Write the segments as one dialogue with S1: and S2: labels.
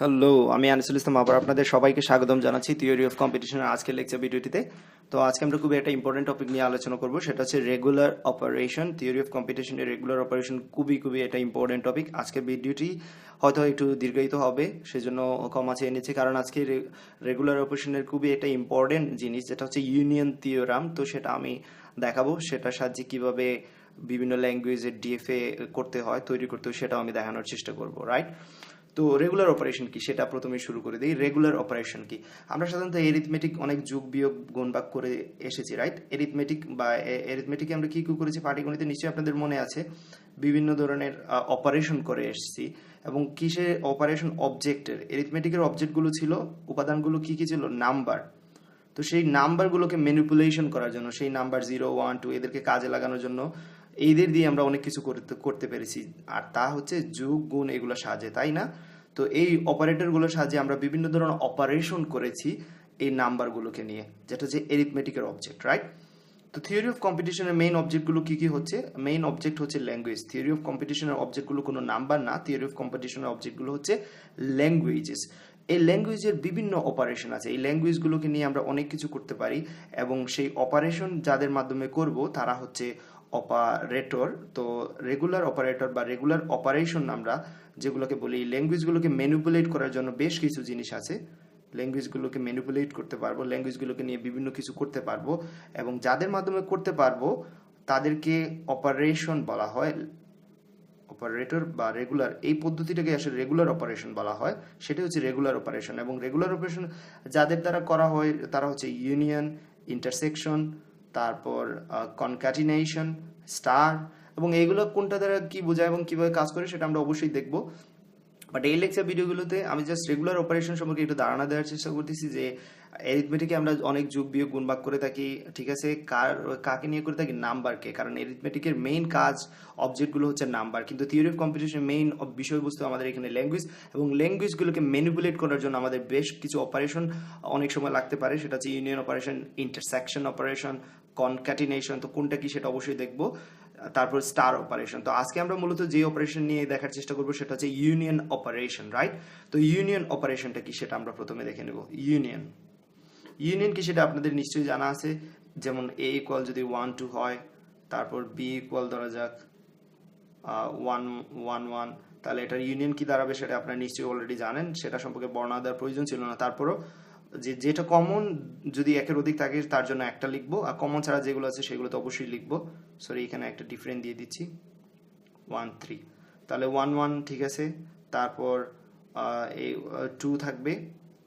S1: Hello, আমি আনিসুল ইসলাম। আবার আপনাদের সবাইকে স্বাগতম জানাচ্ছি থিওরি অফ কম্পিটিশনের আজকের লেকচার ভিডিওটিতে। তো আজকে আমরা খুবই একটা ইম্পর্টেন্ট টপিক নিয়ে আলোচনা করব, সেটা হচ্ছে রেগুলার অপারেশন থিওরি অফ কম্পিটিশনের রেগুলার অপারেশন খুবই খুবই একটা ইম্পর্টেন্ট টপিক আজকের ভিডিওটি হয়তো একটু দীর্ঘায়িত হবে, সেজন্য কম আছে এনেছি, কারণ আজকে রেগুলার অপারেশনের খুবই একটা ইম্পর্টেন্ট জিনিস, যেটা হচ্ছে ইউনিয়ন থিওরাম তো সেটা আমি দেখাবো, সেটার সাহায্যে কীভাবে বিভিন্ন ল্যাঙ্গুয়েজের ডিএফএ করতে হয়, তৈরি করতে হয়, সেটাও আমি দেখানোর চেষ্টা করব রাইট তো রেগুলার অপারেশন কি? সেটা প্রথমে শুরু করে দিই। রেগুলার অপারেশন কি? আমরা সাধারণত এরিথমেটিক অনেক যুগ বিয়োগ, গুণ, ভাগ করে এসেছি রাইট এরিথমেটিক বা এরিথমেটিকে আমরা কি কি করেছি? পাটিগণিতে নিশ্চয়ই আপনাদের মনে আছে। বিভিন্ন ধরনের অপারেশন করে এসেছি এবং কিসের অপারেশন অবজেক্টের এরিথমেটিকের অবজেক্টগুলো ছিল, উপাদানগুলো কি কি ছিল? নাম্বার তো সেই নাম্বারগুলোকে ম্যানিপুলেশন করার জন্য, সেই নাম্বার জিরো ওয়ান টু এদেরকে কাজে লাগানোর জন্য এইদের দিয়ে আমরা অনেক কিছু করতে করতে পেরেছি। আর তা হচ্ছে যুগ গুণ এগুলো সাহায্যে তাই না? তো এই অপারেটরগুলোর সাহায্যে আমরা বিভিন্ন ধরনের অপারেশন করেছি এই নাম্বারগুলোকে নিয়ে, যেটা হচ্ছে এরিথমেটিকের অবজেক্ট রাইট তো থিওরি অফ কম্পিটিশনের মেইন অবজেক্টগুলো কী কী হচ্ছে? মেইন অবজেক্ট হচ্ছে ল্যাঙ্গুয়েজ থিওরি অফ কম্পিটিশনের অবজেক্টগুলো কোনো নাম্বার না থিওরি অফ কম্পিটিশনের অবজেক্টগুলো হচ্ছে ল্যাঙ্গুয়েজেস এই ল্যাঙ্গুয়েজের বিভিন্ন অপারেশন আছে। এই ল্যাঙ্গুয়েজগুলোকে নিয়ে আমরা অনেক কিছু করতে পারি এবং সেই অপারেশন যাদের মাধ্যমে করব, তারা হচ্ছে অপারেটর তো রেগুলার অপারেটর বা রেগুলার অপারেশন আমরা যেগুলোকে বলি ল্যাঙ্গুয়েজগুলোকে ম্যানিপুলেট করার জন্য বেশ কিছু জিনিস আছে। ল্যাঙ্গুয়েজগুলোকে ম্যানিপুলেট করতে পারব ল্যাঙ্গুয়েজগুলোকে নিয়ে বিভিন্ন কিছু করতে পারব এবং যাদের মাধ্যমে করতে পারব, তাদেরকে অপারেশন বলা হয়। অপারেটর বা রেগুলার এই পদ্ধতিটাকে আসলে রেগুলার অপারেশন বলা হয়। সেটা হচ্ছে রেগুলার অপারেশন এবং রেগুলার অপারেশন যাদের দ্বারা করা হয়, তারা হচ্ছে ইউনিয়ন ইন্টারসেকশন তারপর কনক্যাটিনেশন স্টার এবং এইগুলো কোনটা দ্বারা কি বোঝায় এবং কীভাবে কাজ করে সেটা আমরা অবশ্যই দেখব। বাট এই লেকচার ভিডিওগুলোতে আমি জাস্ট রেগুলার অপারেশন সম্পর্কে একটু ধারণা দেওয়ার চেষ্টা করতেছি যে এরিথমেটিকে আমরা অনেক যুগ বিয়োগ গুণ ভাগ করে থাকি, ঠিক আছে? কার, কাকে নিয়ে করে থাকি? নাম্বারকে কারণ এরিথমেটিকের মেইন কাজ অবজেক্টগুলো হচ্ছে নাম্বার কিন্তু থিওরি অফ কম্পিটিশন মেইন বিষয়বস্তু আমাদের এখানে ল্যাঙ্গুয়েজ এবং ল্যাঙ্গুয়েজগুলোকে ম্যানিপুলেট করার জন্য আমাদের বেশ কিছু অপারেশন অনেক সময় লাগতে পারে। সেটা হচ্ছে union operation intersection operation concatenation তো কোনটা কি সেটা অবশ্যই দেখব। তারপর স্টার অপারেশন তো আজকে আমরা মূলত যে অপারেশন নিয়ে দেখার চেষ্টা করব সেটা হচ্ছে ইউনিয়ন অপারেশন রাইট তো ইউনিয়ন অপারেশনটা কি সেটা আমরা প্রথমে দেখে নেব। ইউনিয়ন ইউনিয়ন কি সেটা আপনাদের নিশ্চয়ই জানা আছে, যেমন এ ইকুয়াল যদি ওয়ান টু হয়, তারপর বি ইকুয়াল ধরা যাক ওয়ান ওয়ান ওয়ান তাহলে এটার ইউনিয়ন কি দাঁড়াবে সেটা আপনারা নিশ্চয়ই অলরেডি জানেন, সেটা সম্পর্কে বর্ণনা দেওয়ার প্রয়োজন ছিল না, তারপরও যে, যেটা কমন যদি একের অধিক থাকে, তার জন্য একটা লিখব। আর কমন ছাড়া যেগুলো আছে সেগুলো তো অবশ্যই লিখব। সরি এখানে একটা ডিফারেন্ট দিয়ে দিচ্ছি। ওয়ান থ্রি তাহলে ওয়ান ওয়ান ঠিক আছে? তারপর এই টু থাকবে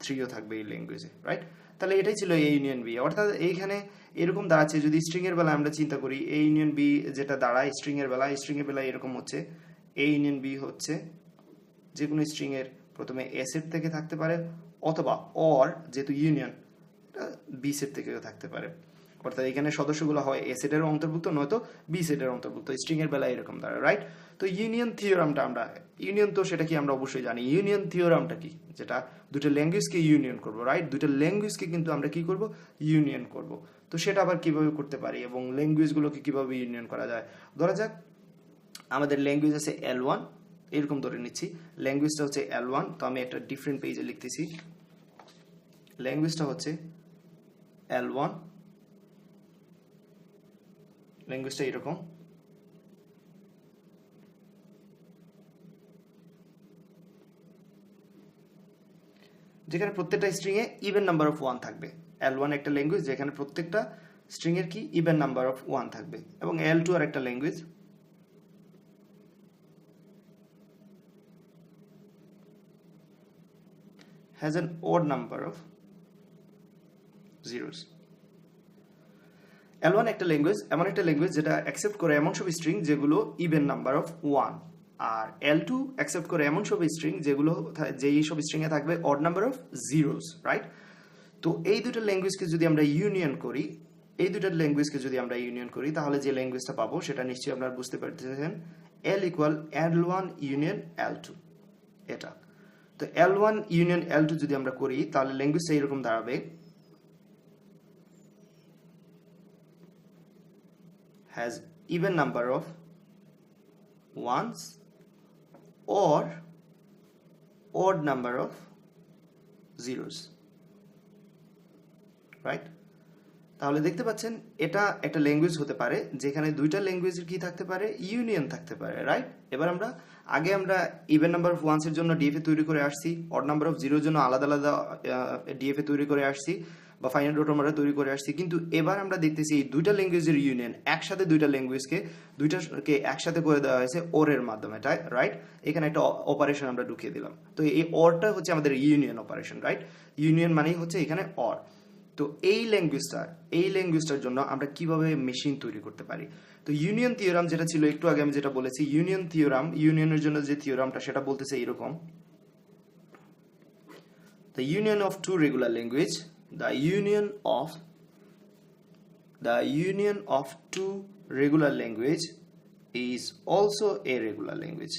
S1: থ্রিও থাকবে এই ল্যাঙ্গুয়েজে রাইট তাহলে এটাই ছিল এ ইউনিয়ন বি অর্থাৎ এইখানে এরকম দাঁড়াচ্ছে, যদি স্ট্রিংয়ের বেলা আমরা চিন্তা করি এ ইউনিয়ন বি যেটা দাঁড়ায় স্ট্রিংয়ের বেলা স্ট্রিং এর বেলা এরকম হচ্ছে। এ ইউনিয়ন বি হচ্ছে যে কোনো স্ট্রিং এর প্রথমে এ সেট থেকে থাকতে পারে অথবা অর যেহেতু ইউনিয়ন বি সেট থেকেও থাকতে পারে। অর্থাৎ এখানে সদস্যগুলো হয় এ সেটের অন্তর্ভুক্ত, নয়তো বি সেটের অন্তর্ভুক্ত। স্ট্রিং এর বেলায় এরকম দাঁড়ায় রাইট তো ইউনিয়ন থিওরামটা আমরা ইউনিয়ন তো সেটা কি আমরা অবশ্যই জানি। ইউনিয়ন থিওরামটা কি? যেটা দুটো ল্যাঙ্গুয়েজকে ইউনিয়ন করব রাইট দুটো ল্যাঙ্গুয়েজকে কিন্তু আমরা কি করব? ইউনিয়ন করব। তো সেটা আবার কীভাবে করতে পারি এবং ল্যাঙ্গুয়েজগুলোকে কীভাবে ইউনিয়ন করা যায়? ধরা যাক, আমাদের ল্যাঙ্গুয়েজ আছে এল ওয়ান এরকম ধরে নিচ্ছি। ল্যাঙ্গুয়েজটা হচ্ছে এল ওয়ান তো আমি একটা ডিফারেন্ট পেজে লিখতেছি। ল্যাঙ্গুয়েজটা হচ্ছে এল ওয়ান ল্যাঙ্গুয়েজটা এরকম। যেখানে প্রত্যেকটা স্ট্রিং এ ইভেন নাম্বার অফ ওয়ান থাকবে। এল ওয়ান একটা ল্যাঙ্গুয়েজ যেখানে প্রত্যেকটা স্ট্রিং এর কি? ইভেন নাম্বার অফ ওয়ান থাকবে। এবং এল টু আর একটা language has an odd number of zeros. L1 একটা ল্যাঙ্গুয়েজ এমন একটা ল্যাঙ্গুয়েজ যেটা অ্যাকসেপ্ট করে এমন সব স্ট্রিং যেগুলো ইভেন নাম্বার অফ ওয়ান আর এল টু অ্যাকসেপ্ট করে এমন সব স্ট্রিং যেগুলো যেই সব স্ট্রিং এ থাকবে odd number of zeros right তো এই দুটো ল্যাঙ্গুয়েজকে যদি আমরা ইউনিয়ন করি, এই দুটো ল্যাঙ্গুয়েজকে যদি আমরা ইউনিয়ন করি, তাহলে যে ল্যাঙ্গুয়েজটা পাবো সেটা নিশ্চয়ই আপনারা বুঝতে পারতেছেন L equal L one union L two এটা। তো L one union L two যদি আমরা করি, তাহলে ল্যাঙ্গুয়েজটা এরকম দাঁড়াবে। Has even number of ones or odd number of zeros right তাহলে দেখতে পাচ্ছেন, এটা একটা ল্যাঙ্গুয়েজ হতে পারে, যেখানে দুইটা ল্যাঙ্গুয়েজের কি থাকতে পারে? ইউনিয়ন থাকতে পারে রাইট এবার আমরা আগে আমরা ইভেন নাম্বার অফ ওয়ান্সের জন্য ডিএফএ তৈরি করে আসছি অড নাম্বার অফ জিরোর জন্য আলাদা আলাদা ডিএফএ তৈরি করে আসছি বা ফাইনাল ডোটোমারা তৈরি করে আসছি। কিন্তু এবার আমরা দেখতেছি এই দুইটা ল্যাঙ্গুয়েজের ইউনিয়ন একসাথে দুইটা ল্যাঙ্গুয়েজকে দুইটাকে একসাথে করে দেওয়া হয়েছে ওরের মাধ্যমে, তাই রাইট এখানে একটা অপারেশন আমরা ঢুকিয়ে দিলাম। তো এই অরটা হচ্ছে আমাদের ইউনিয়ন অপারেশন রাইট ইউনিয়ন মানেই হচ্ছে এখানে অর তো এই ল্যাঙ্গুয়েজটার এই ল্যাঙ্গুয়েজটার জন্য আমরা কীভাবে মেশিন তৈরি করতে পারি? তো ইউনিয়ন থিওরাম যেটা ছিল, একটু আগে আমি যেটা বলেছি ইউনিয়ন থিওরাম ইউনিয়নের জন্য যে থিওরামটা সেটা বলতেছে এরকম the union of two regular language, the union of, the union of two regular language is also a regular language.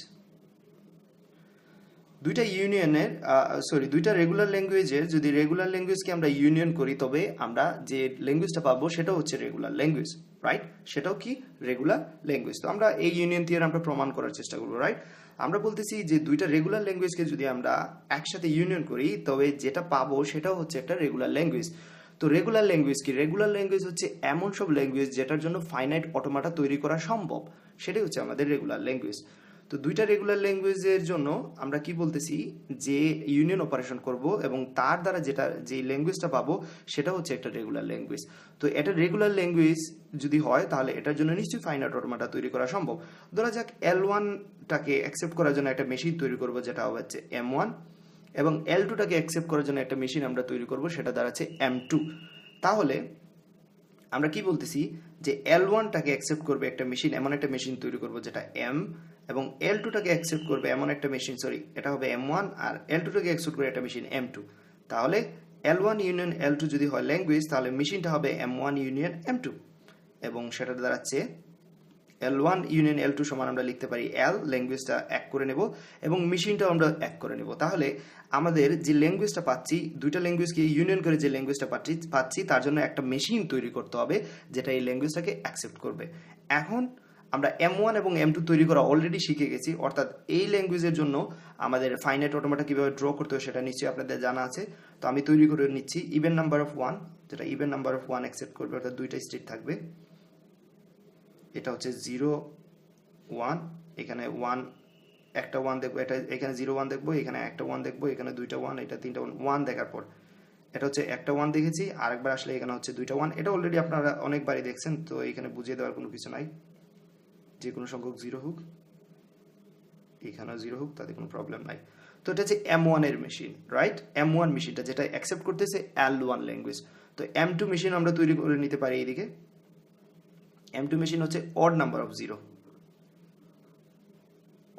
S1: দুইটা ইউনিয়নের সরি দুইটা রেগুলার ল্যাঙ্গুয়েজের যদি রেগুলার ল্যাঙ্গুয়েজকে আমরা ইউনিয়ন করি, তবে আমরা যে ল্যাঙ্গুয়েজটা পাবো সেটা হচ্ছে রেগুলার ল্যাঙ্গুয়েজ রাইট সেটাও কি? রেগুলার ল্যাঙ্গুয়েজ তো আমরা এই ইউনিয়ন থিওরি আমরা প্রমাণ করার চেষ্টা করব রাইট আমরা বলতেছি যে দুইটা রেগুলার ল্যাঙ্গুয়েজকে যদি আমরা একসাথে ইউনিয়ন করি, তবে যেটা পাবো সেটাও হচ্ছে একটা রেগুলার ল্যাঙ্গুয়েজ তো রেগুলার ল্যাঙ্গুয়েজ কি? রেগুলার ল্যাঙ্গুয়েজ হচ্ছে এমন সব ল্যাঙ্গুয়েজ যেটার জন্য ফাইনাইট অটোমাটা তৈরি করা সম্ভব। সেটাই হচ্ছে আমাদের রেগুলার ল্যাঙ্গুয়েজ তো দুইটা রেগুলার ল্যাঙ্গুয়েজের জন্য আমরা কি বলতেছি? যে ইউনিয়ন অপারেশন করব এবং তার দ্বারা যেটা, যে ল্যাঙ্গুয়েজটা পাবো, সেটা হচ্ছে একটা রেগুলার ল্যাঙ্গুয়েজ তো এটা রেগুলার ল্যাঙ্গুয়েজ যদি হয়, তাহলে এটার জন্য নিশ্চয়ই ফাইন আউট অটোমাটা তৈরি করা সম্ভব। ধরা যাক এল ওয়ানটাকে অ্যাকসেপ্ট করার জন্য একটা মেশিন তৈরি করব, যেটা হচ্ছে এম ওয়ান এবং এল টুটাকে অ্যাকসেপ্ট করার জন্য একটা মেশিন আমরা তৈরি করব, সেটা দাঁড়াচ্ছে এম টু তাহলে আমরা কি বলতেছি? যে এল ওয়ানটাকে অ্যাকসেপ্ট করবে একটা মেশিন এমন একটা মেশিন তৈরি করব, যেটা এম এবং এল টুটাকে অ্যাকসেপ্ট করবে এমন একটা মেশিন সরি এটা হবে এম ওয়ান আর এল টুটাকে অ্যাকসেপ্ট করে একটা মেশিন এম টু তাহলে L one union L two যদি হয় ল্যাঙ্গুয়েজ তাহলে মেশিনটা হবে M one union M two এবং সেটা দাঁড়াচ্ছে L one union L two সমান আমরা লিখতে পারি এল ল্যাঙ্গুয়েজটা এক করে নেব এবং মেশিনটাও আমরা এক করে নেব। তাহলে আমাদের যে ল্যাঙ্গুয়েজটা পাচ্ছি, দুইটা ল্যাঙ্গুয়েজকে ইউনিয়ন করে যে ল্যাঙ্গুয়েজটা পাচ্ছি পাচ্ছি, তার জন্য একটা মেশিন তৈরি করতে হবে, যেটা এই ল্যাঙ্গুয়েজটাকে অ্যাকসেপ্ট করবে। এখন আমরা এম ওয়ান এবং এম টু তৈরি করা অলরেডি শিখে গেছি, অর্থাৎ এই ল্যাঙ্গুয়েজের জন্য আমাদের ফাইনাইট অটোমাটা কীভাবে ড্র করতে হয় সেটা নিশ্চয়ই আপনাদের জানা আছে। তো আমি তৈরি করে নিচ্ছি ইভেন নাম্বার অফ ওয়ান যেটা even number of one accept করবে, অর্থাৎ দুইটা স্টেট থাকবে। এটা হচ্ছে জিরো ওয়ান এখানে ওয়ান একটা ওয়ান দেখব, এটা, এখানে জিরো ওয়ান দেখব, এখানে একটা ওয়ান দেখব, এখানে দুইটা ওয়ান এটা তিনটা ওয়ান ওয়ান দেখার পর। এটা হচ্ছে একটা ওয়ান দেখেছি, আরেকবার আসলে এখানে হচ্ছে দুইটা ওয়ান এটা অলরেডি আপনারা অনেকবারই দেখছেন, তো এখানে বুঝিয়ে দেওয়ার কোনো কিছু নাই। যে কোনো সংখ্যক জিরো হোক, এখানেও জিরো হোক, তাতে কোনো প্রবলেম নাই। তো এটা হচ্ছে এম ওয়ানের মেশিন রাইট এম ওয়ান মেশিনটা যেটা অ্যাকসেপ্ট করতেছে এল ওয়ান ল্যাঙ্গুয়েজ তো এম টু মেশিন আমরা তৈরি করে নিতে পারি এইদিকে। এম টু মেশিন হচ্ছে odd number of zero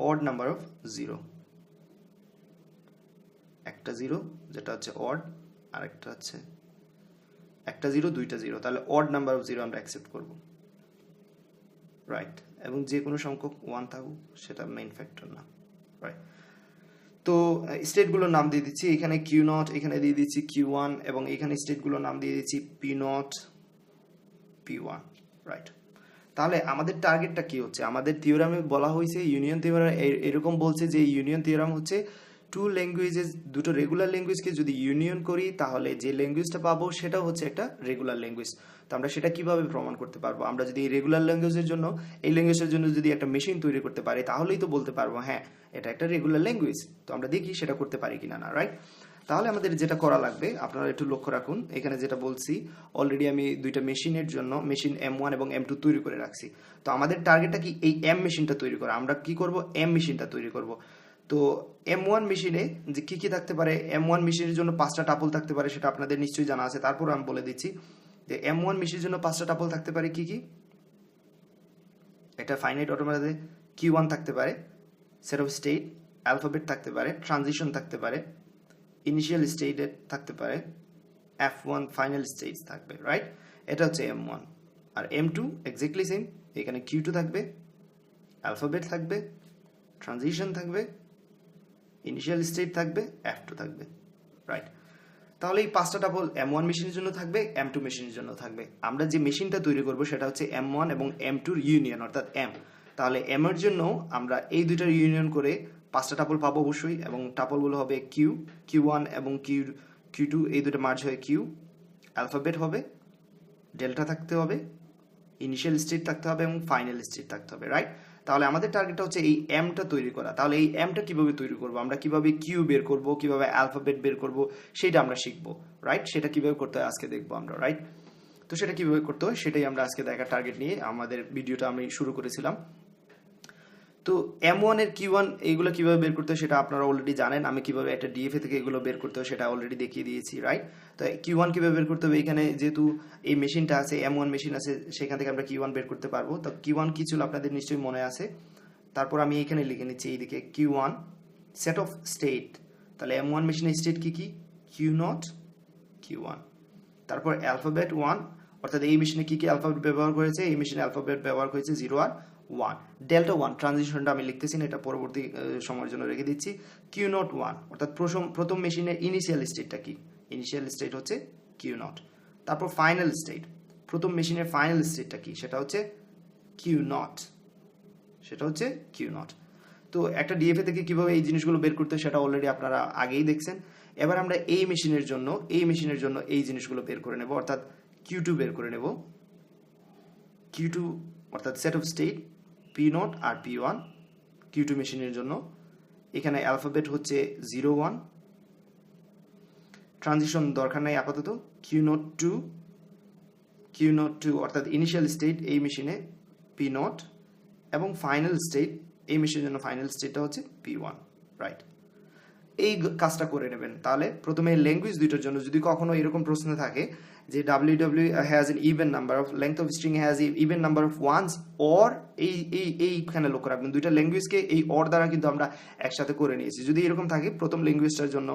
S1: odd number of zero একটা জিরো যেটা হচ্ছে অড আর একটা হচ্ছে একটা জিরো দুইটা জিরো তাহলে অড নাম্বার অফ জিরো আমরা অ্যাকসেপ্ট করব। রাইট এবং যে কোনো সংখ্যক ওয়ান থাকুক, সেটা মেইন ফ্যাক্টর না রাইট তো স্টেটগুলোর নাম দিয়ে দিচ্ছি। এখানে কিউ নট এখানে দিয়ে দিচ্ছি কিউ ওয়ান এবং এখানে স্টেটগুলোর নাম দিয়ে দিচ্ছি P not P one right তাহলে আমাদের টার্গেটটা কি হচ্ছে? আমাদের থিওরামে বলা হয়েছে ইউনিয়ন থিওরাম এরকম বলছে যে ইউনিয়ন থিওরাম হচ্ছে টু ল্যাঙ্গুয়েজেস দুটো রেগুলার ল্যাঙ্গুয়েজকে যদি ইউনিয়ন করি, তাহলে যে ল্যাঙ্গুয়েজটা পাবো, সেটা হচ্ছে একটা রেগুলার ল্যাঙ্গুয়েজ তো আমরা সেটা কীভাবে প্রমাণ করতে পারব? আমরা যদি রেগুলার ল্যাঙ্গুয়েজের জন্য, এই ল্যাঙ্গুয়েজের জন্য যদি একটা মেশিন তৈরি করতে পারি, তাহলেই তো বলতে পারব হ্যাঁ এটা একটা রেগুলার ল্যাঙ্গুয়েজ তো আমরা দেখি সেটা করতে পারি কিনা না রাইট তাহলে আমাদের যেটা করা লাগবে, আপনারা একটু লক্ষ্য রাখুন, এখানে যেটা বলছি অলরেডি আমি দুইটা মেশিনের জন্য মেশিন এম ওয়ান এবং এম টু তৈরি করে রাখছি। তো আমাদের টার্গেটটা কি এই এম মেশিনটা তৈরি করা? আমরা কি করব? এম মেশিনটা তৈরি করব। তো এম ওয়ান মেশিনে যে কী কী থাকতে পারে? এম ওয়ান মেশিনের জন্য পাঁচটা টাপল থাকতে পারে, সেটা আপনাদের নিশ্চয়ই জানা আছে, তারপর আমি বলে দিচ্ছি। যে এম ওয়ান মেশিনের জন্য পাঁচটা টাপল থাকতে পারে কি কি? এটা ফাইনাইট অটোমেটিক কি ওয়ান থাকতে পারে সেট অফ স্টেট অ্যালফাবেট থাকতে পারে ট্রানজিশন থাকতে পারে ইনিশিয়াল স্টেটে থাকতে পারে এফ ওয়ান ফাইনাল স্টেজ থাকবে রাইট এটা হচ্ছে এম ওয়ান আর এম টু এক্স্যাক্টলি সেম এখানে কিউ টু থাকবে অ্যালফাবেট থাকবে ট্রানজিশন থাকবে ইনিশিয়াল স্টেট থাকবে এফ টু থাকবে রাইট তাহলে এই পাঁচটা ডাবল এম ওয়ান মেশিনের জন্য থাকবে এম টু মেশিনের জন্য থাকবে। আমরা যে মেশিনটা তৈরি করব সেটা হচ্ছে এম ওয়ান এবং এম টুর ইউনিয়ন অর্থাৎ এম তাহলে এম এর জন্য আমরা এই দুইটার ইউনিয়ন করে পাঁচটা টাপল পাবো অবশ্যই এবং টাপলগুলো হবে কিউ কিউ ওয়ান এবং কিউ কিউ টু এই দুটো মার্জ হয়ে কিউ অ্যালফাবেট হবে ডেল্টা থাকতে হবে ইনিশিয়াল স্টেট থাকতে হবে এবং ফাইনাল স্টেট থাকতে হবে রাইট তাহলে আমাদের টার্গেটটা হচ্ছে এই এমটা তৈরি করা। তাহলে এই এমটা কীভাবে তৈরি করব? আমরা কীভাবে কিউ বের করব? কীভাবে অ্যালফাবেট বের করব? সেটা আমরা শিখব রাইট সেটা কীভাবে করতে হয় আজকে দেখব আমরা রাইট তো সেটা কীভাবে করতে হয়? সেটাই আমরা আজকে দেখার টার্গেট নিয়ে আমাদের ভিডিওটা আমি শুরু করেছিলাম। তো এম ওয়ানের কিউ ওয়ান এইগুলো কীভাবে বের করতে হয় সেটা আপনারা অলরেডি জানেন। আমি কীভাবে একটা ডিএফএ থেকে এগুলো বের করতে হয় সেটা অলরেডি দেখিয়ে দিয়েছি রাইট তো কিউ ওয়ান কীভাবে বের করতে হবে? এখানে যেহেতু এই মেশিনটা আছে এম ওয়ান মেশিন আছে, সেখান থেকে আমরা কিউ ওয়ান বের করতে পারব। তো কিউ ওয়ান কি ছিল আপনাদের নিশ্চয়ই মনে আছে। তারপর আমি এখানে লিখে নিচ্ছি এইদিকে Q one set of state তাহলে এম ওয়ান মেশিনের স্টেট কি কি? কিউ নট কিউ ওয়ান তারপর অ্যালফাবেট ওয়ান অর্থাৎ এই মেশিনে কি কি অ্যালফাবেট ব্যবহার করেছে? এই মেশিনে অ্যালফাবেট ব্যবহার করেছে জিরো আর ওয়ান ডেল্টা ওয়ান ট্রানজিশনটা আমি লিখতেছি না, এটা পরবর্তী সময়ের জন্য রেখে দিচ্ছি। কিউ নট ওয়ান অর্থাৎ প্রথম প্রথম মেশিনের ইনিশিয়াল স্টেটটা কি? ইনিশিয়াল স্টেট হচ্ছে কিউ নট তারপর ফাইনাল স্টেট প্রথম মেশিনের ফাইনাল স্টেটটা কি? সেটা হচ্ছে কিউ নট সেটা হচ্ছে কিউ নট তো একটা ডিএফএ থেকে কীভাবে এই জিনিসগুলো বের করতে সেটা অলরেডি আপনারা আগেই দেখছেন। এবার আমরা এই মেশিনের জন্য, এই মেশিনের জন্য এই জিনিসগুলো বের করে নেব, অর্থাৎ কিউ টু বের করে নেব। কিউ টু অর্থাৎ set of state P not R P one Q two মেশিনের জন্য। এখানে অ্যালফাবেট হচ্ছে জিরো ওয়ান ট্রানজিশন দরকার নাই আপাতত। Q not two Q not two অর্থাৎ ইনিশিয়াল স্টেট এই মেশিনে পি নট এবং ফাইনাল স্টেট এই মেশিনের জন্য ফাইনাল স্টেটটা হচ্ছে পি ওয়ান রাইট এই কাজটা করে নেবেন। তাহলে প্রথমে ল্যাঙ্গুয়েজ দুইটার জন্য যদি কখনো এরকম প্রশ্ন থাকে যে W W has an even number of length of string has even number of ones or এই এই, এইখানে লক্ষ্য রাখবেন। দুইটা ল্যাঙ্গুয়েজকে এই অর দ্বারা কিন্তু আমরা একসাথে করে নিয়েছি। যদি এরকম থাকে, প্রথম ল্যাঙ্গুয়েজটার জন্য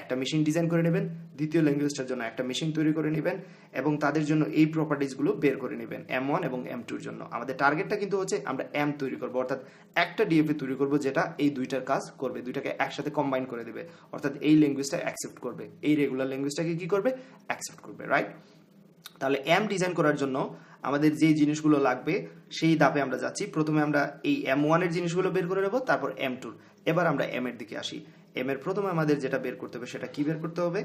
S1: একটা মেশিন ডিজাইন করে নেবেন, দ্বিতীয় ল্যাঙ্গুয়েজটার জন্য একটা মেশিন তৈরি করে নেবেন এবং তাদের জন্য এই প্রপার্টিজগুলো বের করে নেবেন এম ওয়ান এবং এম টুর জন্য। আমাদের টার্গেটটা কিন্তু হচ্ছে আমরা এম তৈরি করব, অর্থাৎ একটা ডিএফএ তৈরি করব যেটা এই দুইটার কাজ করবে, দুইটাকে একসাথে কম্বাইন করে দেবে। অর্থাৎ এই ল্যাঙ্গুয়েজটা অ্যাকসেপ্ট করবে, এই রেগুলার ল্যাঙ্গুয়েজটাকে কি করবে? অ্যাকসেপ্ট করবে রাইট তাহলে এম ডিজাইন করার জন্য আমাদের যে জিনিসগুলো লাগবে, সেই দাপে আমরা যাচ্ছি। প্রথমে আমরা এই এম ওয়ানের জিনিসগুলো বের করে নেব, তারপর এম টুর এবার আমরা এম এর দিকে আসি। এম এর প্রথমে আমাদের যেটা বের করতে হবে সেটা কি বের করতে হবে?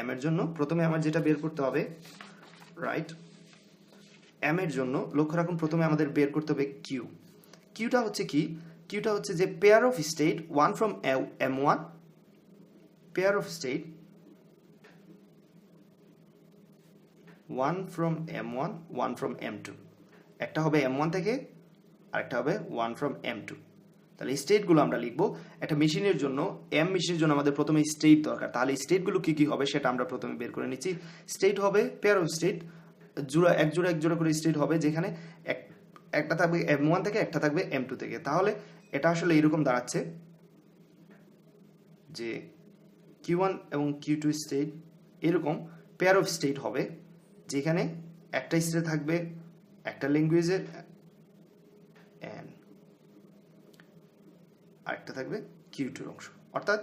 S1: এম এর জন্য প্রথমে আমার যেটা বের করতে হবে রাইট এম এর জন্য লক্ষ্য রাখুন, প্রথমে আমাদের বের করতে হবে কিউ কিউটা হচ্ছে কি? কিউটা হচ্ছে যে pair of state one from M one pair of state one from M one one from M two একটা হবে এম ওয়ান থেকে, আরেকটা হবে ওয়ান ফ্রম এম টু তাহলে স্টেটগুলো আমরা লিখব। একটা মেশিনের জন্য এম মেশিনের জন্য আমাদের প্রথমে স্টেট দরকার। তাহলে স্টেটগুলো কি কি হবে সেটা আমরা প্রথমে বের করে নিচ্ছি। স্টেট হবে পেয়ার অফ স্টেট জোড়া, এক জোড়া এক জোড়া করে স্টেট হবে যেখানে এক, একটা থাকবে এম ওয়ান থেকে, একটা থাকবে এম টু থেকে। তাহলে এটা আসলে এরকম দাঁড়াচ্ছে যে কিউ ওয়ান এবং কিউ টু স্টেট এরকম পেয়ার অফ স্টেট হবে, যেখানে একটা স্টেট থাকবে, একটা ল্যাঙ্গুয়েজের আরেকটা থাকবে কিউ টুর অংশ। অর্থাৎ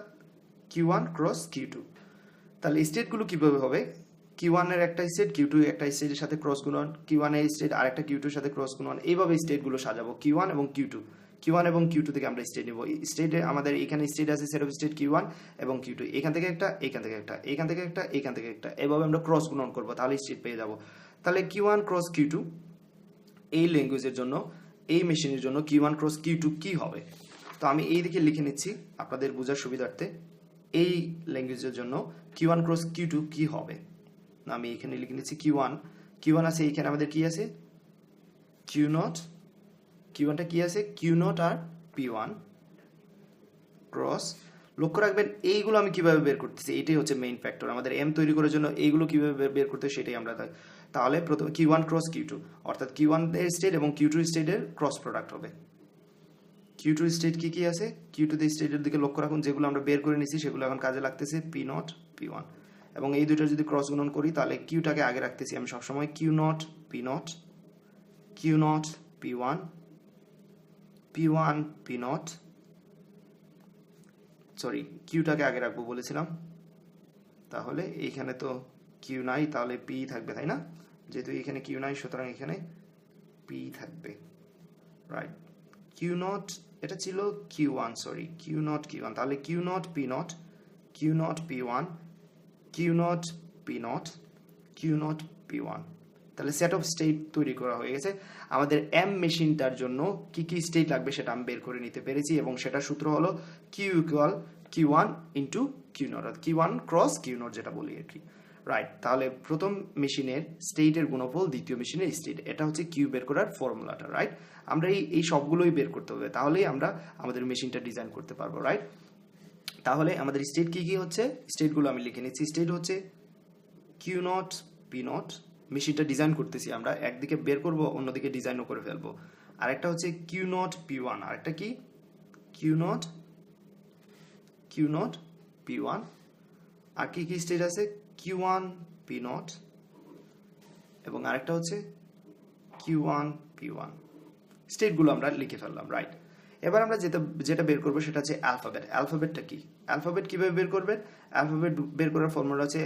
S1: Q one cross Q two তাহলে স্টেটগুলো কীভাবে হবে? কিউ ওয়ানের একটা স্টেট কিউ টু একটা স্টেটের সাথে ক্রস গুণন। কিউ ওয়ানের স্টেট আরেকটা কিউ টুর সাথে ক্রস গুণন। এইভাবে স্টেটগুলো সাজাবো কিউ ওয়ান এবং কিউ টু কিউ ওয়ান এবং কিউ টু থেকে আমরা স্টেট নেব। স্টেটে আমাদের এখানে স্টেট আছে set of state Q one এবং কিউ টু এখান থেকে একটা, এখান থেকে একটা, এখান থেকে একটা, এখান থেকে একটা। এভাবে আমরা ক্রস গুণন করব, তাহলে স্টেট পেয়ে যাব। তাহলে Q one cross Q two এই ল্যাঙ্গুয়েজের জন্য, এই মেশিনের জন্য Q one cross Q two কি হবে? তো আমি এই দিকে লিখে নিচ্ছি আপনাদের বোঝার সুবিধার্থে। এই ল্যাঙ্গুয়েজের জন্য Q one cross Q two কি হবে? না, আমি এখানে লিখে নিচ্ছি কিউ ওয়ান কিউ ওয়ান আছে, এইখানে আমাদের কি আছে? কিউ নট কিউ ওয়ানটা কি আছে? কিউ নট আর পি ওয়ান ক্রস লক্ষ্য রাখবেন, এইগুলো আমি কীভাবে বের করতেছি? এটাই হচ্ছে মেইন ফ্যাক্টর আমাদের এম তৈরি করার জন্য এইগুলো কীভাবে বের- করতে সেটাই আমরা তাহলে প্রথমে Q one cross Q two অর্থাৎ কিউ ওয়ান স্টেট এবং কিউ টু স্টেটের ক্রস প্রোডাক্ট হবে। কিউ টু স্টেট কি কি আছে? কিউ টু স্টেটের দিকে লক্ষ্য রাখুন, যেগুলো আমরা বের করে নিছি সেগুলো এখন কাজে লাগতেছে পি নট পি ওয়ান এবং এই দুটো যদি ক্রস গুণন করি, তাহলে কিউটাকে আগে রাখতেছি আমি সবসময়। Q not P not Q not P one P one P not sorry কিউটাকে আগে রাখব বলেছিলাম। তাহলে এইখানে তো কিউ নাই, তাহলে পি থাকবে, তাই না? যেহেতু এখানে কিউ নাই, সুতরাং এখানে পি থাকবে। রাইট কিউ নট এটা ছিল Q one sorry Q not Q one তাহলে Q not P not Q not P one Q not P not Q not P one তাহলে সেট অফ স্টেট তৈরি করা হয়ে গেছে। আমাদের এম মেশিনটার জন্য কি কি স্টেট লাগবে সেটা আমি বের করে নিতে পেরেছি এবং সেটা সূত্র হলো Q equal Q one into Q not Q one cross Q not যেটা বলি আর কি। রাইট তাহলে প্রথম মেশিনের স্টেটের গুণফল, দ্বিতীয় মেশিনের স্টেট এটা হচ্ছে কিউ বের করার ফর্মুলাটা রাইট আমরা এই এই সবগুলোই বের করতে হবে, তাহলেই আমরা আমাদের মেশিনটা ডিজাইন করতে পারব রাইট তাহলে আমাদের স্টেট কি কি হচ্ছে? স্টেটগুলো আমি লিখে নিচ্ছি স্টেট হচ্ছে কিউ নট, পি নট, মেশিনটা ডিজাইন করতেছি আমরা, একদিকে বের করব, অন্যদিকে ডিজাইনও করে ফেলব। আরেকটা হচ্ছে কিউ নট, পি ওয়ান, আরেকটা কি? Q naught Q naught, P one, আর কি কি স্টেট আছে? কিউ ওয়ান পি নট এবং আরেকটা হচ্ছে কিউ ওয়ান পি ওয়ান স্টেটগুলো আমরা লিখে ফেললাম রাইট এবার আমরা যেটা যেটা বের করব সেটা হচ্ছে অ্যালফাবেট অ্যালফাবেটটা কি? অ্যালফাবেট কীভাবে বের করবেন অ্যালফাবেট বের করার ফর্মুলা হচ্ছে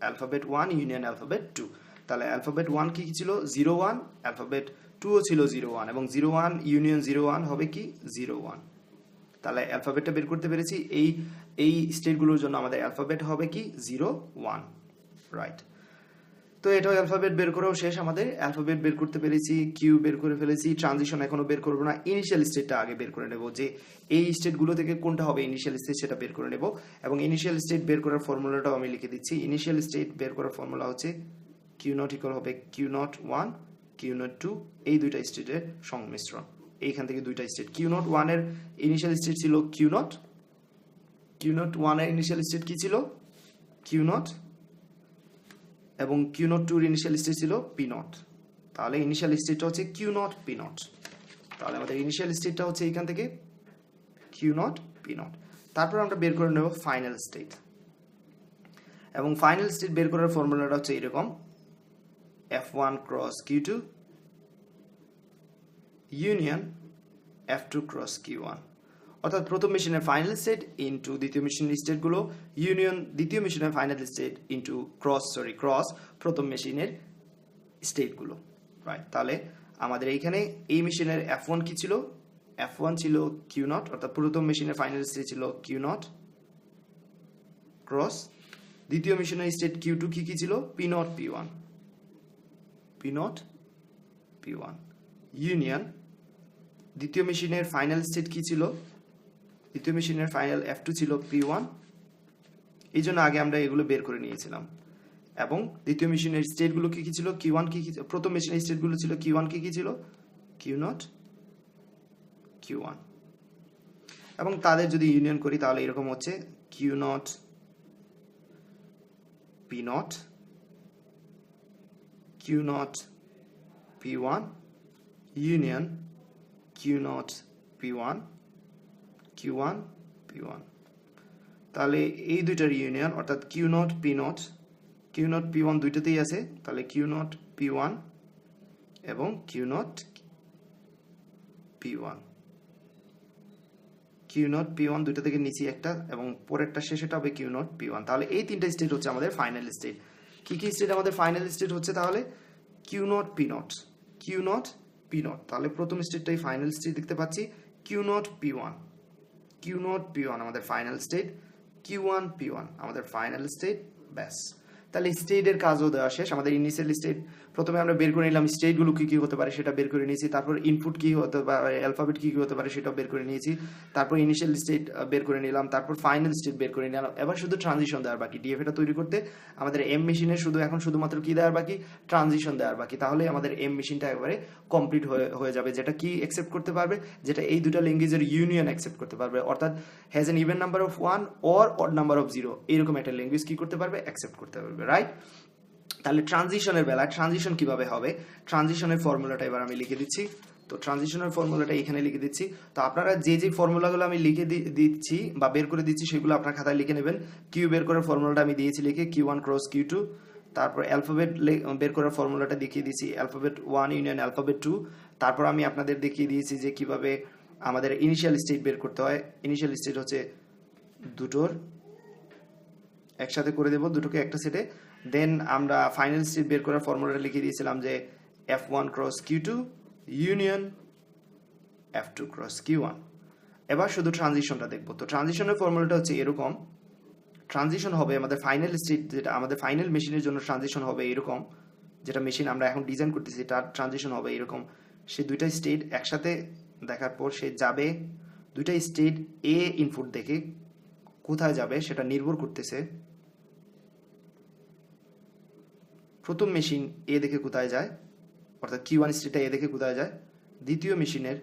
S1: alphabet one union alphabet two তাহলে অ্যালফাবেট ওয়ান কি কি ছিল? জিরো ওয়ান অ্যালফাবেট টুও ছিল জিরো ওয়ান এবং zero one union zero one হবে কি? জিরো ওয়ান তাহলে অ্যালফাবেটটা বের করতে পেরেছি। এই এই স্টেটগুলোর জন্য আমাদের অ্যালফাবেট হবে কি? জিরো ওয়ান রাইট তো এটাও অ্যালফাবেট বের করেও শেষ আমাদের। অ্যালফাবেট বের করতে পেরেছি কিউ বের করে ফেলেছি ট্রানজিশন এখনও বের করব না। ইনিশিয়াল স্টেটটা আগে বের করে নেব যে এই স্টেটগুলো থেকে কোনটা হবে ইনিশিয়াল স্টেট সেটা বের করে নেব। এবং ইনিশিয়াল স্টেট বের করার ফর্মুলাটাও আমি লিখে দিচ্ছি। ইনিশিয়াল স্টেট বের করার ফর্মুলা হচ্ছে কিউ নট ইকুয়াল হবে Q naught one Q naught two এই দুইটা স্টেটের সংমিশ্রণ। এইখান থেকে দুইটা স্টেট কিউ নট ওয়ানের ইনিশিয়াল স্টেট ছিল কিউ নট কিউ নট ওয়ানের ইনিশিয়াল স্টেট কি ছিল? কিউ নট এবং কিউ নট টুর ইনিশিয়াল স্টেট ছিল পি নট তাহলে ইনিশিয়াল স্টেটটা হচ্ছে কিউ নট পি নট তাহলে আমাদের ইনিশিয়াল স্টেটটা হচ্ছে এইখান থেকে কিউ নট পি নট তারপর আমরা বের করে নেব ফাইনাল স্টেট এবং ফাইনাল স্টেট বের করার ফর্মুলাটা হচ্ছে এরকম F one cross Q two union F two cross Q one অর্থাৎ প্রথম মেশিনের ফাইনাল স্টেট ইনটু দ্বিতীয় মেশিনের স্টেটগুলো ইউনিয়ন দ্বিতীয় মেশিনের final state into cross sorry cross প্রথম মেশিনের স্টেটগুলো রাইট তাহলে আমাদের এইখানে এই মেশিনের এফ ওয়ান কি ছিল? এফ ওয়ান ছিল কিউ নট অর্থাৎ প্রথম মেশিনের ফাইনাল স্টেট ছিল কিউ নট ক্রস দ্বিতীয় মেশিনের স্টেট কিউ টু কি কি ছিল? P naught P one P naught P one union. দ্বিতীয় মেশিনের ফাইনাল স্টেট কি ছিল? দ্বিতীয় মেশিনের ফাইনাল এফ টু ছিল পি ওয়ান এই জন্য আগে আমরা এগুলো বের করে নিয়েছিলাম। এবং দ্বিতীয় মেশিনের স্টেটগুলো কি কি ছিল? কিউ ওয়ান কি কি প্রথম মেশিনের স্টেটগুলো ছিল কিউ ওয়ান কি কি ছিল? কিউ নট কিউ ওয়ান এবং তাদের যদি ইউনিয়ন করি তাহলে এরকম হচ্ছে Q naught P naught Q naught P one one Q one P one তাহলে এই দুইটার ইউনিয়ন অর্থাৎ Q naught P naught Q naught P one দুইটাতেই আছে, তাহলে কিউ নট পি ওয়ান এবং Q naught P one Q naught P one দুইটা থেকে নিচে একটা এবং পরেরটা শেষেটা হবে কিউ নট পি ওয়ান তাহলে এই তিনটা স্টেট হচ্ছে আমাদের ফাইনাল স্টেট কি কি স্টেট আমাদের ফাইনাল স্টেট হচ্ছে তাহলে? Q naught P naught Q naught P naught তাহলে প্রথম স্টেটটাই ফাইনাল স্টেট দেখতে পাচ্ছি। Q naught P one Q naught P one আমাদের final state Q one P one আমাদের ফাইনাল স্টেট ব্যাস। তাহলে স্টেটের কাজও দেওয়া শেষ। আমাদের ইনিশিয়াল স্টেট প্রথমে আমরা বের করে নিলাম স্টেটগুলো কি কি হতে পারে সেটা বের করে নিয়েছি। তারপর ইনপুট কি হতে পারে অ্যালফাবেট কি কি হতে পারে সেটাও বের করে নিয়েছি। তারপর ইনিশিয়াল স্টেট বের করে নিলাম। তারপর ফাইনাল স্টেট বের করে নিলাম। এবার শুধু ট্রানজিশন দেওয়ার বাকি। ডিএফএটা তৈরি করতে আমাদের এম মেশিনে শুধু এখন শুধুমাত্র কি দেওয়ার বাকি? ট্রানজিশন দেওয়ার বাকি। তাহলে আমাদের এম মেশিনটা একবারে কমপ্লিট হয়ে যাবে। যেটা কি অ্যাকসেপ্ট করতে পারবে? যেটা এই দুটা ল্যাঙ্গুয়েজের ইউনিয়ন অ্যাকসেপ্ট করতে পারবে। অর্থাৎ has an even number of one or odd number of zero এরকম একটা ল্যাঙ্গুয়েজ কি করতে পারবে? অ্যাকসেপ্ট করতে পারবে। রাইট তাহলে ট্রানজিশনের বেলায় ট্রানজিশন কীভাবে হবে? ট্রানজিশনের ফর্মুলাটা এবার আমি লিখে দিচ্ছি। তো ট্রানজিশনের ফর্মুলাটা এখানে লিখে দিচ্ছি। তো আপনারা যে যে ফর্মুলাগুলো আমি লিখে দিচ্ছি বা বের করে দিচ্ছি, সেগুলো আপনার খাতায় লিখে নেবেন। কিউ বের করার ফর্মুলাটা আমি দিয়েছি লিখে Q one cross Q two তারপর অ্যালফাবেট বের করার ফর্মুলাটা দেখিয়ে দিয়েছি alphabet one union alphabet two তারপর আমি আপনাদের দেখিয়ে দিয়েছি যে কীভাবে আমাদের ইনিশিয়াল স্টেট বের করতে হয়। ইনিশিয়াল স্টেট হচ্ছে দুটোর একসাথে করে দেব দুটোকে একটা সেটে দেন আমরা ফাইনাল স্টেট বের করার ফর্মুলাটা লিখে দিয়েছিলাম যে F one cross Q two union F two cross Q one এবার শুধু ট্রানজিশনটা দেখব। তো ট্রানজিশনের ফর্মুলাটা হচ্ছে এরকম। ট্রানজিশন হবে আমাদের ফাইনাল স্টেট যেটা, আমাদের ফাইনাল মেশিনের জন্য ট্রানজিশন হবে এরকম। যেটা মেশিন আমরা এখন ডিজাইন করতেছি, তার ট্রানজিশন হবে এরকম। সে দুইটা স্টেট একসাথে দেখার পর সে যাবে, দুইটা স্টেট এ ইনপুট দেখে কোথায় যাবে সেটা নির্ভর করতেছে। প্রথম মেশিন এ দেখে কোথায় যায়, অর্থাৎ কিউ ওয়ান স্টেটটা এ দেখে কোথায় যায়, দ্বিতীয় মেশিনের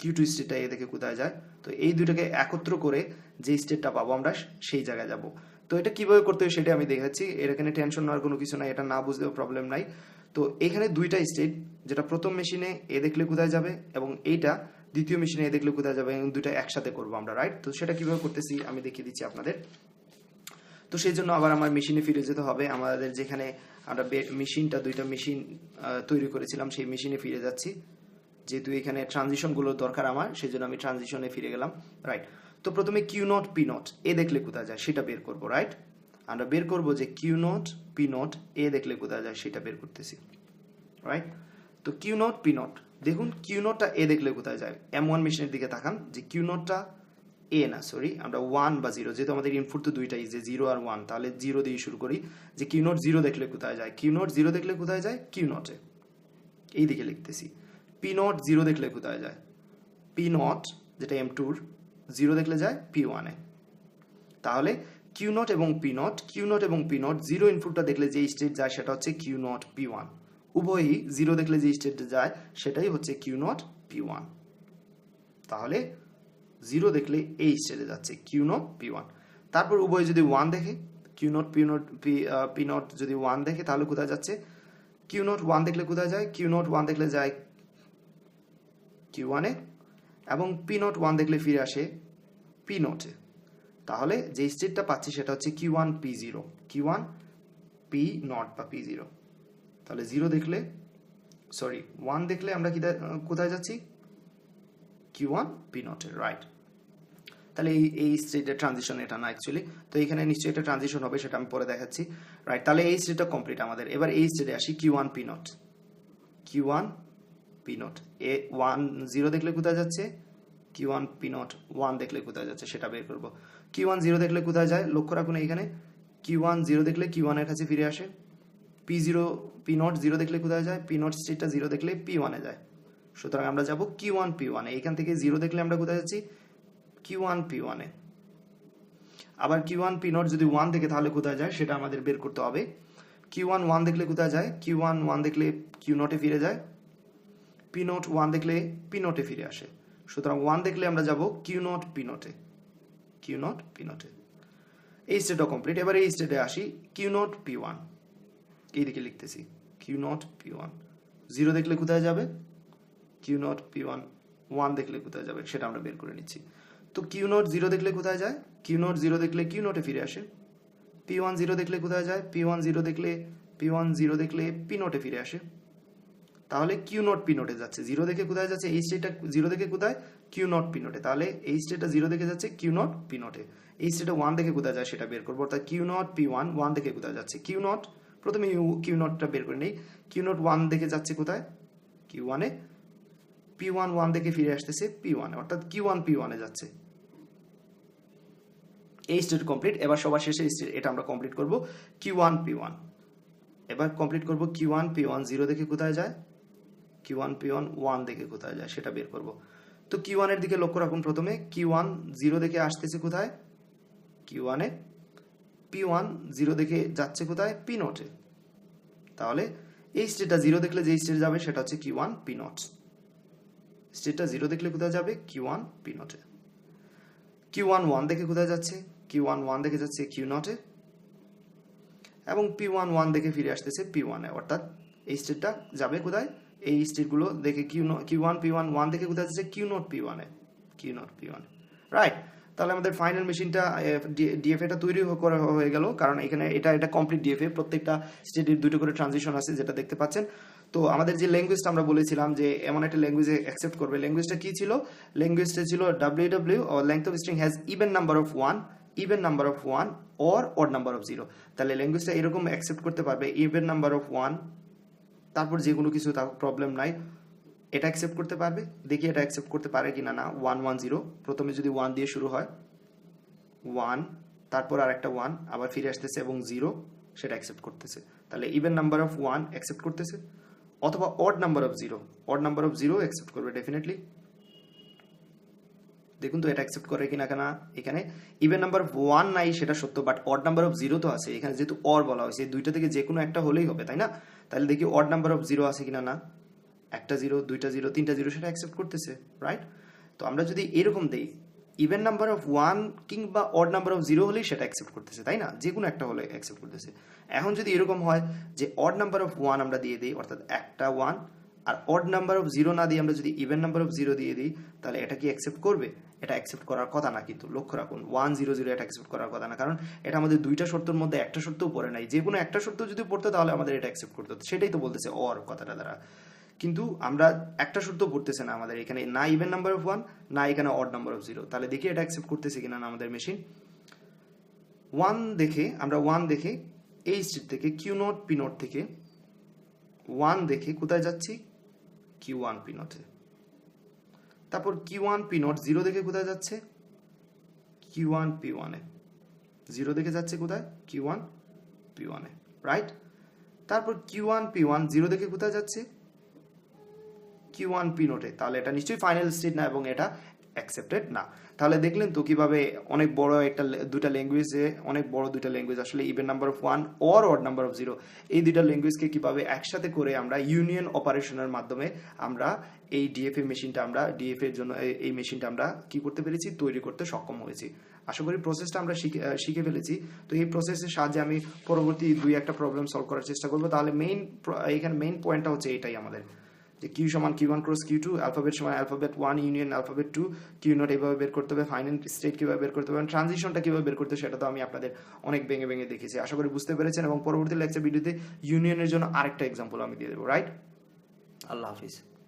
S1: কিউ টু স্টেটটা এ দেখে কোথায় যায়। তো এই দুটাকে একত্র করে যে স্টেটটা পাবো আমরা, সেই জায়গায় যাব। তো এটা কীভাবে করতে হবে সেটা আমি দেখাচ্ছি। এর এখানে টেনশন নেওয়ার কোনো কিছু নাই, এটা না বুঝলেও প্রবলেম নাই। তো এখানে দুইটা স্টেট যেটা প্রথম মেশিনে এ দেখলে কোথায় যাবে এবং এইটা দ্বিতীয় মেশিনে এ দেখলে কোথায় যাবে এবং দুইটা একসাথে করব আমরা রাইট তো সেটা কীভাবে করতেছি আমি দেখিয়ে দিচ্ছি আপনাদের। তো সেই জন্য আবার আমার মেশিনে ফিরে যেতে হবে। আমাদের যেখানে আমরা মেশিনটা, দুইটা মেশিন তৈরি করেছিলাম, সেই মেশিনে ফিরে যাচ্ছি। যেহেতু এখানে ট্রানজিশনগুলো দরকার আমার, সেই জন্য আমি ট্রানজিশনে ফিরে গেলাম রাইট তো প্রথমে কিউ নট পি নট এ দেখলে কোথায় যায় সেটা বের করব রাইট আমরা বের করব যে কিউ নট পি নট এ দেখলে কোথায় যায় সেটা বের করতেছি রাইট তো কিউ নট পি নট দেখুন কিউ নটটা এ দেখলে কোথায় যায়। এম ওয়ান মেশিনের দিকে তাকান, যে কিউ নটটা এ না সরি আমরা ওয়ান বা জিরো যেহেতু আমাদের ইনপুট তো দুইটাই, যে জিরো আর ওয়ান তাহলে জিরো দিয়ে শুরু করি, যে কিউ নট জিরো দেখলে কোথায় যায়? কিউ নট জিরো দেখলে কোথায় যায়? কিউ নটে এই দিকে লিখতেছি। পি নট জিরো দেখলে কোথায় যায়? পি নট যেটা এম টুর জিরো দেখলে যায় পি ওয়ানে তাহলে কিউ নট এবং পি নট কিউ নট এবং পি নট জিরো ইনপুটটা দেখলে যে স্টেট যায় সেটা হচ্ছে কিউ নট পি ওয়ান উভয়ই জিরো দেখলে যে স্টেট যায়, সেটাই হচ্ছে কিউ নট পি ওয়ান তাহলে জিরো দেখলে এই স্টেটে যাচ্ছে কিউ নট পি ওয়ান তারপর উভয় যদি ওয়ান দেখে Q naught P naught P P naught যদি ওয়ান দেখে, তাহলে কোথায় যাচ্ছে? কিউ নট ওয়ান দেখলে কোথায় যায়? কিউ নট ওয়ান দেখলে যায় কিউ ওয়ানে এবং পি নট ওয়ান দেখলে ফিরে আসে পি নটে তাহলে যে স্টেটটা পাচ্ছি সেটা হচ্ছে Q one P zero Q one P naught বা পি জিরো তাহলে জিরো দেখলে সরি ওয়ান দেখলে আমরা কোথায় যাচ্ছি? কিউ ওয়ান পি নটের রাইট তাহলে এই এই স্টেটের ট্রানজিশন এটা না অ্যাকচুয়ালি তো এখানে নিশ্চয়ই একটা ট্রানজিশন হবে, সেটা আমি পরে দেখাচ্ছি। রাইট তাহলে এই স্টেটটা কমপ্লিট আমাদের। এবার এই স্টেটে আসি Q one P naught Q one P naught এ ওয়ান জিরো দেখলে কোথায় যাচ্ছে? Q one P naught one দেখলে কোথায় যাচ্ছে, সেটা বের করব। কিউ ওয়ান জিরো দেখলে কোথায় যায়? লক্ষ্য রাখুন এখানে কিউ ওয়ান জিরো দেখলে কিউ ওয়ানের কাছে ফিরে আসে। P zero P naught zero দেখলে কোথায় যায়? পি নট স্টেটটা জিরো দেখলে পি ওয়ানে যায়। সুতরাং আমরা যাব কিউ ওয়ান পি ওয়ানে এখান থেকে জিরো দেখলে আমরা কোথায় যাচ্ছি? কিউ ওয়ান পি ওয়ানে আবার কিউ ওয়ান পি নট যদি ওয়ান দেখে তাহলে কোথায় যায়? সেটা আমাদের বের করতে হবে। কিউ ওয়ান ওয়ান দেখলে কোথায় যায়? কিউ ওয়ান ওয়ান দেখলে কিউ নটে ফিরে যায়। পি নোট ওয়ান দেখলে পি নোটে ফিরে আসে। সুতরাং ওয়ান দেখলে আমরা যাব কিউ নট পি নোটে কিউ নট পি নোটে এই স্টেটটা কমপ্লিট এবার এই স্টেটে আসি। কিউ নট পি ওয়ান এইদিকে লিখতেছি। Q naught P one zero দেখলে কোথায় যাবে? Q naught P one one দেখলে কোথায় যাবে? সেটা আমরা বের করে নিচ্ছি। তো কিউ নোট জিরো দেখলে কোথায় যায়? কিউ নোট জিরো দেখলে কিউ নোটে ফিরে আসে। পি ওয়ান জিরো দেখলে কোথায় যায়? পি ওয়ান জিরো দেখলে পি ওয়ান জিরো দেখলে পি নোটে ফিরে আসে। তাহলে কিউ নট পি নোটে যাচ্ছে। জিরো দেখে কোথায় যাচ্ছে? এই স্টেটটা জিরো দেখে কোথায়? কিউ নট পি নোটে তাহলে এই স্টেটটা জিরো দেখে যাচ্ছে কিউ নট পি নোটে এই স্টেটে ওয়ান দেখে কোথায় যায় সেটা বের করব। অর্থাৎ Q naught P one one দেখে কোথায় যাচ্ছে? কিউ নট প্রথমে কিউ নটটা বের করে নেই। কিউ নট ওয়ান দেখে যাচ্ছে কোথায়? কিউ ওয়ানে পি ওয়ান ওয়ান দেখে ফিরে আসতেছে পি ওয়ানে অর্থাৎ কিউ ওয়ান পি ওয়ানে যাচ্ছে। এই স্টেট কমপ্লিট এবার সবার শেষে স্টেট এটা আমরা কমপ্লিট করব কিউ ওয়ান পি ওয়ান এবার কমপ্লিট করব Q one P one zero দেখে কোথায় যায়? Q one P one one দেখে কোথায় যায়? সেটা বের করব। তো কিউ ওয়ানের দিকে লক্ষ্য রাখুন প্রথমে। কিউ ওয়ান জিরো দেখে আসতেছে কোথায়? কিউ ওয়ানে পি ওয়ান জিরো দেখে যাচ্ছে কোথায়? পি নোটে তাহলে এই স্টেটটা জিরো দেখলে যে স্টেট যাবে, সেটা হচ্ছে কিউ ওয়ান পি নট স্টেটটা জিরো দেখলে কোথায় যাবে? কিউ ওয়ান পি নটে কিউ ওয়ান ওয়ান দেখে কোথায় যাচ্ছে? কিউ ওয়ান ওয়ান দেখে যাচ্ছে কিউ নটে এবং পি ওয়ান ওয়ান দেখে ফিরে আসতেছে পি ওয়ানে অর্থাৎ এই স্টেটটা যাবে কোথায়? এই স্টেটগুলো দেখে Q Q one P one one দেখে কোথায় যাচ্ছে? কিউ নট পি ওয়ানে কিউ নট পি ওয়ানে রাইট তাহলে আমাদের ফাইনাল মেশিনটা ডিএফএটা তৈরি করা হয়ে গেল। কারণ এখানে এটা এটা কমপ্লিট ডিএফএ প্রত্যেকটা স্টেটের দুটো করে ট্রানজিশন আছে, যেটা দেখতে পাচ্ছেন। তো আমাদের যে ল্যাঙ্গুয়েজটা আমরা বলেছিলাম যে এমন একটা ল্যাঙ্গুয়েজে অ্যাকসেপ্ট করবে ল্যাঙ্গুয়েজটা কি ছিল? ল্যাঙ্গুয়েজটা ছিল W W length of string has even number of one even number of one or odd number of zero তাহলে ল্যাঙ্গুয়েজটা এরকম অ্যাকসেপ্ট করতে পারবে ইভেন নাম্বার অফ ওয়ান তারপর যে কোনো কিছু তার প্রবলেম নাই। এটা অ্যাকসেপ্ট করতে পারবে, দেখি এটা অ্যাকসেপ্ট করতে পারে কিনা না। ওয়ান ওয়ান জিরো প্রথমে যদি ওয়ান দিয়ে শুরু হয় ওয়ান তারপর আর একটা ওয়ান আবার ফিরে আসতেছে এবং জিরো সেটা অ্যাকসেপ্ট করতেছে। তাহলে even number of one accept করতেছে, অথবা odd number of zero odd number of zero accept করবে ডেফিনেটলি দেখুন তো এটা অ্যাকসেপ্ট করে কিনা কেনা এখানে। ইভেন নাম্বার ওয়ান নাই, সেটা সত্য but odd number of zero তো আছে। এখানে যেহেতু অর বলা হয়েছে দুইটা থেকে যে কোনো একটা হলেই হবে, তাই না? তাহলে দেখি অড নাম্বার অফ জিরো আছে কিনা না। একটা জিরো দুইটা জিরো তিনটা জিরো সেটা অ্যাকসেপ্ট করতেছে রাইট তো আমরা যদি এরকম দেই ইভেন নাম্বার অফ ওয়ান কিংবা অড নাম্বার অফ জিরো হলেই সেটা অ্যাকসেপ্ট করতেছে, তাই না? যে কোনো একটা হলে অ্যাকসেপ্ট করতেছে। এখন যদি এরকম হয় যে অড নাম্বার অফ ওয়ান আমরা দিয়ে দিই, অর্থাৎ একটা ওয়ান আর অড নাম্বার অফ জিরো না দিয়ে আমরা যদি ইভেন নাম্বার অফ জিরো দিয়ে দিই, তাহলে এটা কি অ্যাকসেপ্ট করবে? এটা অ্যাকসেপ্ট করার কথা না, কিন্তু লক্ষ্য রাখুন ওয়ান জিরো জিরো এটা অ্যাকসেপ্ট করার কথা না, কারণ এটা আমাদের দুইটা শর্তের মধ্যে একটা শর্তও পড়ে নাই। যে কোনো একটা শর্ত যদি পড়তো, তাহলে আমাদের এটা অ্যাকসেপ্ট করতে হতো। সেটাই তো বলতেছে অর কথাটা দ্বারা। কিন্তু আমরা একটা শর্ত পড়তেছে না আমাদের এখানে, না ইভেন নাম্বার অফ ওয়ান না এখানে অড নাম্বার অফ জিরো তাহলে দেখি এটা অ্যাকসেপ্ট করতেছে কিনা না আমাদের মেশিন ওয়ান দেখে, আমরা ওয়ান দেখে, এই স্ট্রিট থেকে কিউ নোট পি নোট থেকে ওয়ান দেখে কোথায় যাচ্ছি? কিউ ওয়ান পি নোটে তারপর Q one P naught zero দেখে কোথায় যাচ্ছে? কিউ ওয়ান পি ওয়ানে জিরো দেখে যাচ্ছে কোথায়? কিউ ওয়ান পি ওয়ানে রাইট তারপর Q one P one zero দেখে কোথায় যাচ্ছে? কিউ ওয়ান পি নোটে তাহলে এটা নিশ্চয়ই ফাইনাল স্টেট না এবং এটা অ্যাকসেপ্টেড না। তাহলে দেখলেন তো কীভাবে অনেক বড় একটা দুটা ল্যাঙ্গুয়েজে অনেক বড় দুটা ল্যাঙ্গুয়েজ আসলে even number of one or odd number of zero এই দুইটা ল্যাঙ্গুয়েজকে কীভাবে একসাথে করে আমরা ইউনিয়ন অপারেশনের মাধ্যমে আমরা এই ডিএফএ মেশিনটা আমরা ডিএফ এর জন্য এই- মেশিনটা আমরা কি করতে পেরেছি? তৈরি করতে সক্ষম হয়েছি। আশা করি প্রসেসটা আমরা শিখে ফেলেছি। তো এই প্রসেসের সাহায্যে আমি পরবর্তী দুই একটা প্রবলেম সলভ করার চেষ্টা করব। তাহলে মেইন এখানে মেইন পয়েন্টটা হচ্ছে এটাই আমাদের। যে কিউ সমান Q one cross Q two alphabet সমান alphabet one union alphabet two Q naught এভাবে বের করতে হবে ফাইনাল স্টেট কীভাবে বের করতে হবে ট্রানজিশনটা কীভাবে বের করতে সেটা তো আমি আপনাদের অনেক ভেঙে ভেঙে দেখেছি। আশা করি বুঝতে পেরেছেন, এবং পরবর্তী লেকচার ভিডিওতে ইউনিয়নের জন্য আরেকটা এক্সাম্পল আমি দিয়ে দেবো রাইট আল্লাহ হাফিজ।